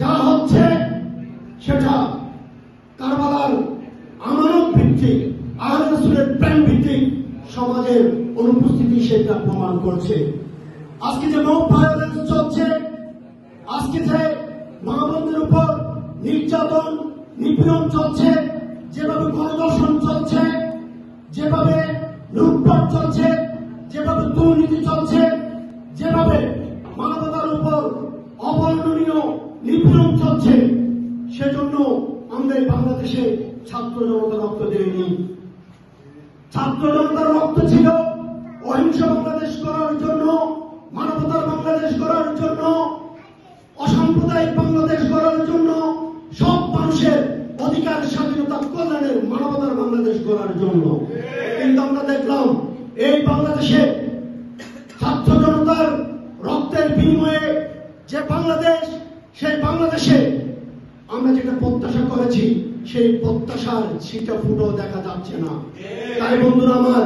যা হচ্ছে সেটা কারবালার আমানত ভিত্তিক, আহলে রাসূলের প্রেম ভিত্তিক সমাজের অনুপস্থিতি সেটা প্রমাণ করছে। আজকে যে নো ভায়োলেন্স চলছে, আজকে যে মা উপর নির্যাতন, নিপীড়ন চলছে, যেভাবে গণদর্শন চলছে, যেভাবে চলছে সেজন্য আমরা বাংলাদেশে ছাত্র জনতা রক্ত দেয়নি। ছাত্র জনতার রক্ত ছিল অহিংস বাংলাদেশ করার জন্য, মানবতার বাংলাদেশ করার জন্য, অসাম্প্রদায়িক বাংলাদেশ করার জন্য, সব মানুষের অধিকার, স্বাধীনতা, কল্যাণের মানবতার বাংলাদেশ করার জন্য। কিন্তু আমরা দেখলাম, এই বাংলাদেশে ছাত্র জনতার রক্তের বিনিময়ে যে বাংলাদেশ বাংলাদেশে আমরা যেটা প্রত্যাশা করেছি, সেই প্রত্যাশার ছিটা ফুটো দেখা যাচ্ছে না। তাই বন্ধুরা আমার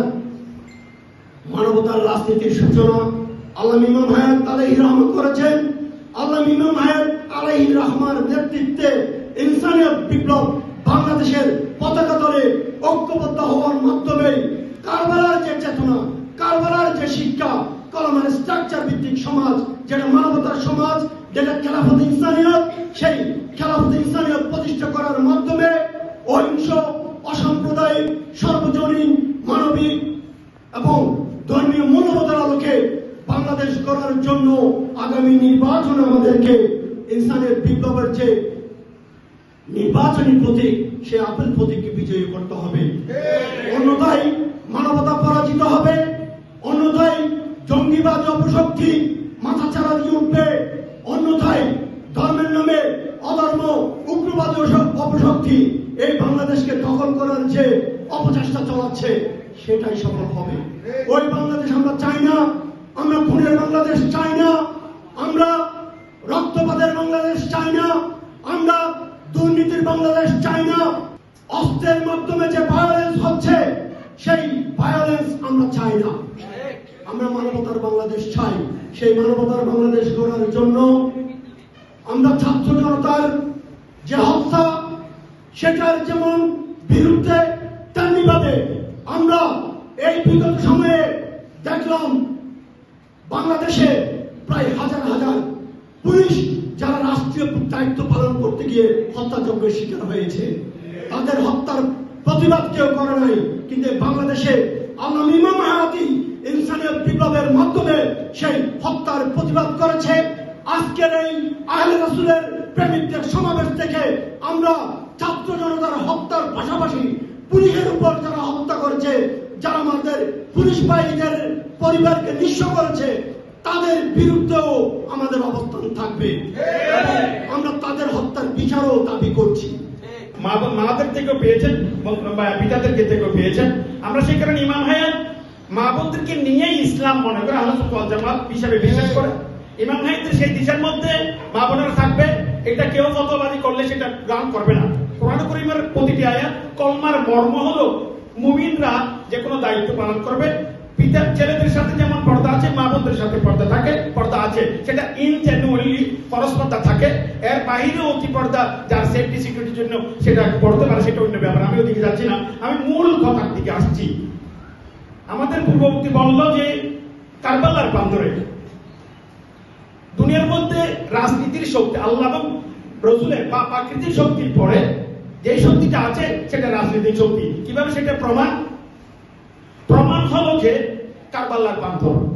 মানবতার রাজনীতির সূচনা আল্লাহ ইমাম হায়াত আলাইহি রহমান করেছেন। আল্লাহ ইমাম হায়াত আলাইহি রহমান নেতৃত্বে ইনসানিয়ত বিপ্লব বাংলাদেশের পতাকা তলে ঐক্যবদ্ধ হওয়ার মাধ্যমে কারবালার যে চেতনা, কারবালার যে শিক্ষা ভিত্তিক সমাজ যেটা মানবতার সমাজ যেটা খেলাফত ইনসানিয়ত, সেই খেলাফত ইনসানিয়ত প্রতিষ্ঠা করার মাধ্যমে অহিংস, অসাম্প্রদায়িক, সর্বজনীন, মানবিক এবং ধর্মীয় মূল্যবোধের আলোকে বাংলাদেশ করার জন্য আগামী নির্বাচন আমাদেরকে ইনসানের বিপ্লবের যে নির্বাচনী প্রতীক, সে আপেল প্রতীককে বিজয়ী করতে হবে অন্যথায় মানবতা পরাজিত হবে অন্যথায় জঙ্গিবাদ অপশক্তি মাথা চারা দিয়ে উঠবে। অন্যথায় ধর্মের নামে অধর্ম, উগ্রবাদী অপশক্তি এই বাংলাদেশকে দখল করার যে অপচেষ্টা চালাচ্ছে, সেটাই সফল হবে। ওই বাংলাদেশ আমরা চাই না, আমরা খুনের বাংলাদেশ চাই না, আমরা রক্তপাতের বাংলাদেশ চাই না, আমরা দুর্নীতির বাংলাদেশ চাই না। অস্ত্রের মাধ্যমে যে ভায়োলেন্স হচ্ছে, সেই ভায়োলেন্স আমরা চাই না। আমরা মানবতার বাংলাদেশ চাই। সেই মানবতার বাংলাদেশ গড়ার জন্য আমরা ছাত্র জনতার যে হত্যা, সেটার যেমন বিরুদ্ধে তেমনি ভাবে আমরা এই বিগত সময়ে দেখলাম বাংলাদেশে প্রায় হাজার হাজার পুলিশ যারা রাষ্ট্রীয় দায়িত্ব পালন করতে গিয়ে হত্যাযজ্ঞের শিকার হয়েছে। তাদের হত্যার প্রতিবাদ কেউ করে নাই, কিন্তু বাংলাদেশে আল্লাহ ইমাম হায়াতি ইনসানিয়ত বিপ্লবের মাধ্যমে সেই হত্যার প্রতিবাদ করেছে। আজকের এই আহলে রাসূলের প্রেমিকদের সমাবেশ থেকে আমরা ছাত্র জনতার হত্যার পাশাপাশি পুলিশের উপর যারা হত্যা করেছে, যারা আমাদের পুলিশ বাহিনীদের পরিবারকে নিঃস্ব করেছে, তাদের বিরুদ্ধেও আমাদের অবস্থান থাকবে। আমরা তাদের হত্যার বিচারও দাবি করছি। মাদের থেকেও পেয়েছেন পিতাদেরকে থেকেও পেয়েছেন। আমরা সেই কারণে ইমাম হায়াত মা বোনদেরকে নিয়েই ইসলাম মনে করে আল্লাহ জামাত হিসাবে বিশ্বাস করে। ইমাম হায়াতের সেই দিশার মধ্যে মা বোনেরা থাকবে, এটা কেউ ফতোয়াবাদী করলে সেটা গ্রহণ করবে না। কোরআন করিমের প্রতিটি আয়াত কলমার মর্ম হলো মুমিনরা যে কোনো দায়িত্ব পালন করবে। পিতার ছেলেদের সাথে যেমন পর্দা আছে মা বোনদের সাথে পর্দা থাকে, পর্দা আছে। সেটা ইন জেনুয়ালি পরস্পরতা থাকে। এর বাহিরেও কি পর্দা যার সেফটি সিকিউরিটির জন্য সেটা পড়তে পারে, সেটা অন্য ব্যাপার। আমি ওদিকে যাচ্ছি না। আমি মূল কথার দিকে আসছি। আমাদের পূর্ববর্তী বলল যে কারবালার বান্দরে। দুনিয়ার মধ্যে রাজনীতির শক্তি, আল্লাহ রসুলের বা প্রাকৃতিক শক্তির পরে যে শক্তিটা আছে, সেটা রাজনীতির শক্তি। কীভাবে সেটা প্রমাণ? প্রমাণ হলো যে কারবাল্লার বান্দর।